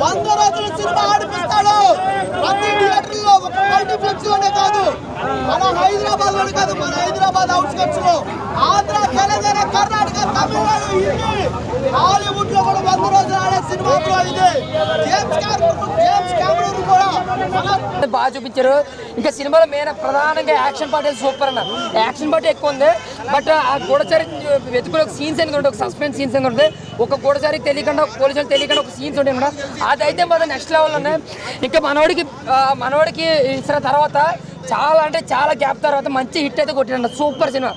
వంద రోజుల సినిమా ఆడిపిస్తాడు. ప్రతి థియేటర్లో ఒక మల్టీప్లెక్స్లోనే కాదు. మన హైదరాబాద్లోనే కాదు మన హైదరాబాద్ అవుట్స్కట్స్లో. ఆంధ్ర తెలంగాణ కర్ణాటక తమిళనాడు హిందీ హాలీవుడ్లో కూడా వంద రోజులు ఆడే సినిమా బ్రో ఇది. జేమ్స్ జేమ్స్ క్యామరూన్ కూడా బాగా చూపించారు. ఇంకా సినిమాలో మెయిన్ ప్రధానంగా యాక్షన్ పార్ట్ సూపర్ అన్న. యాక్షన్ పార్ట్ ఎక్కువ ఉంది బట్ ఆ గూడచారి వెతుకునే ఒక సీన్స్ అనేది ఉంటాయి? ఒక సస్పెన్స్ సీన్స్ అనేది ఉంటాయి? ఒక గూడచారి తెలియకుండా ఒక పోలీసులు తెలియకుండా ఒక సీన్స్ ఉంటాయి కూడా అదైతే మన నెక్స్ట్ లెవెల్ ఉన్నాయి ఇంకా మనోడికి మనవాడికి మనోడికి ఇచ్చిన తర్వాత చాలా అంటే చాలా గ్యాప్ తర్వాత మంచి హిట్ అయితే కొట్టాడన్న. Super cinema.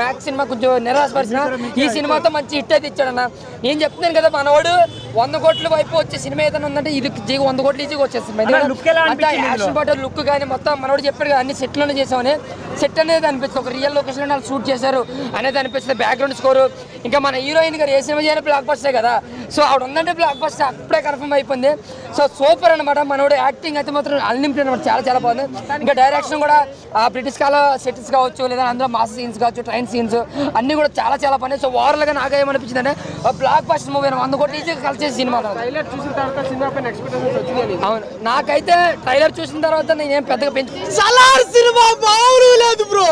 బ్యాక్ సినిమా కొంచెం నిరాశపరిచిన. ఈ సినిమాతో మంచి హిట్ అయితే ఇచ్చాడన్న. నేను చెప్తున్నాను కదా మనోడు వంద కోట్ల వైపు వచ్చే సినిమా ఏదైనా ఉందంటే ఇది వంద కోట్లు ఈజీగా అంతా అనిపించింది యాక్షన్ పాట లుక్ కానీ మొత్తం మనోడు చెప్పాడు కదా అన్ని సెట్లోనే చేసామని. సెట్ అనేది అనిపిస్తుంది. ఒక రియల్ లొకేషన్ వాళ్ళు షూట్ చేశారు అనేది అనిపిస్తుంది. బ్యాక్గ్రౌండ్ స్కోర్ ఇంకా మన హీరోయిన్ గారు ఏ సినిమా చేయని బ్లాక్ బస్టర్ కదా. సో ఆవిడ ఉందంటే బ్లాక్ బస్టర్ అప్పుడే కన్ఫర్మ్ అయిపోయింది. సో సూపర్ అనమాట మనోడు యాక్టింగ్ అయితే మాత్రం అన్లిమిటెడ్ అనమాట చాలా చాలా బాగుంది. ఇంకా డైరెక్షన్ కూడా ఆ బ్రిటిష్ కాల సెట్స్ కావచ్చు లేదా అందులో మాస్ సీన్స్ కావచ్చు ట్రైన్ సీన్స్ అన్ని కూడా చాలా చాలా పని సో ఓవరాల్గా నాకు ఏమనిపించింది అంటే బ్లాక్ బస్టర్ మూవీ వంద కోట్లు ఈజీగా కలిసి సినిమా అన్నమాట. ట్రైలర్ చూసిన తర్వాత సినిమా పైన ఎక్స్పెక్టేషన్స్ వచ్చింది అవును. నాకైతే ట్రైలర్ చూసిన తర్వాత నేనేం పెద్దగా పెంచు సలార్ సినిమా మామూలు లేదు బ్రో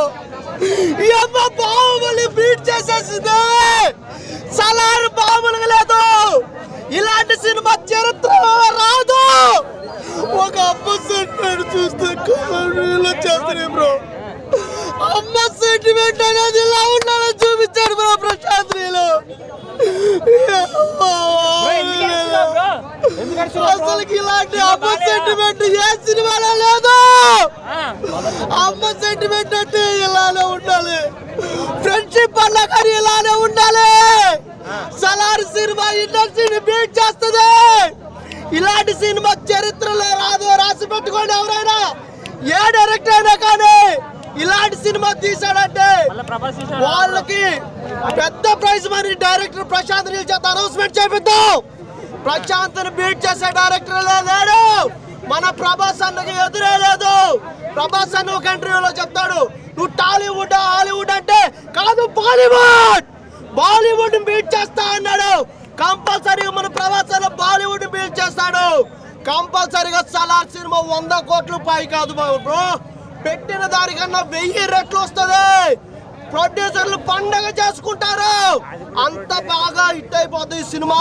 ఈ అమ్మ బాహుబలి బీట్ చేసేసింది. సలార్ మామూలుగా లేదు. ఇలాంటి సినిమా చరిత్రలో రాదు. ఒక అమ్మ సెంటిమెంట్ చూస్తే చేస్తున్నాయి బ్రో అమ్మ సెంటిమెంట్ అనేది ఇలా ఉండాలని చూపించాడు బ్రో ప్రశాంత్ అసలుకి ఇలాంటి అమ్మ సెంటిమెంట్ ఏ సినిమాలో లేదు. సెంటిమెంట్ అంటే ఇలానే ఉండాలి. ఫ్రెండ్షిప్ అన్న కానీ ఇలానే ఉండాలి. సలార్ సినిమా ఇండస్ట్రీని బీట్ చేస్తుంది. ఇలాంటి సినిమా చరిత్రలో రాదు రాసి పెట్టుకోండి ఎవరైనా. ఏ డైరెక్టర్ అయినా కానీ ఇలాంటి సినిమా తీసాడంటే వాళ్ళకి పెద్ద ప్రైజ్ మరి డైరెక్టర్ ప్రశాంత్ నీల్ చేత అనౌన్స్మెంట్ చేపిద్దాం. ప్రశాంత్ బీట్ చేసే డైరెక్టర్ లేడు. మన ప్రభాస్ అన్నకి ఎదురే లేదు. ప్రభాస్ అన్న ఒక ఇంటర్వ్యూలో చెప్తాడు నువ్వు టాలీవుడ్ హాలీవుడ్ అంటే కాదు బాలీవుడ్. బాలీవుడ్ బీట్ చేస్తా అన్నాడు. కంపల్సరీగా మన ప్రభాస్ అన్న బాలీవుడ్ బీట్ చేస్తాడు. కంపల్సరీగా సలార్ సినిమా వంద కోట్లు పై కాదు బ్రో. పెట్టిన దానికన్నా వెయ్యి రెట్లు వస్తుంది. ప్రొడ్యూసర్లు పండగ చేసుకుంటారు. అంత బాగా హిట్ అయిపోతుంది ఈ సినిమా.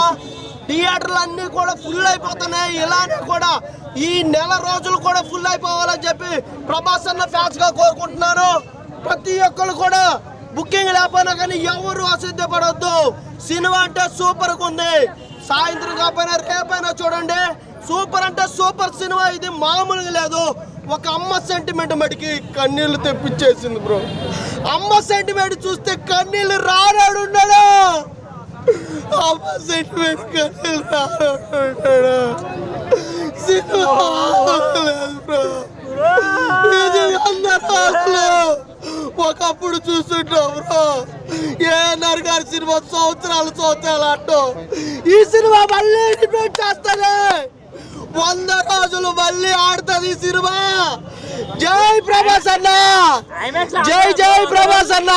థియేటర్లు అన్నీ కూడా ఫుల్ అయిపోతున్నాయి. ఇలానే కూడా ఈ నెల రోజులు కూడా ఫుల్ అయిపోవాలని చెప్పి ప్రభాస్ అన్న ఫ్యాన్స్గా కోరుకుంటున్నాను. ప్రతి ఒక్కరు కూడా బుకింగ్ లేకపోయినా కానీ ఎవరు అసిద్ధపడొద్దు. సినిమా అంటే సూపర్గా ఉంది. సాయంత్రం కాకపోయినా రేపైనా చూడండి. సూపర్ అంటే సూపర్ సినిమా. ఇది మామూలుగా లేదు. ఒక అమ్మ సెంటిమెంట్ మటుకి కన్నీళ్ళు తెప్పించేసింది బ్రో అమ్మ సెంటిమెంట్ చూస్తే కన్నీళ్ళు రానాడు సినిమా బ్రో ఒకప్పుడు చూస్తుంటాం బ్రో. ఏఎన్ఆర్ గారి సినిమా సంవత్సరాలు సంవత్సరాలు అంటాం ఈ సినిమా మళ్ళీ రిపీట్ చేస్తానే వంద రోజులు మళ్ళీ ఆడుతుంది ఈ సినిమా. జై ప్రభాస్ అన్న. జై జై ప్రభాస్ అన్న.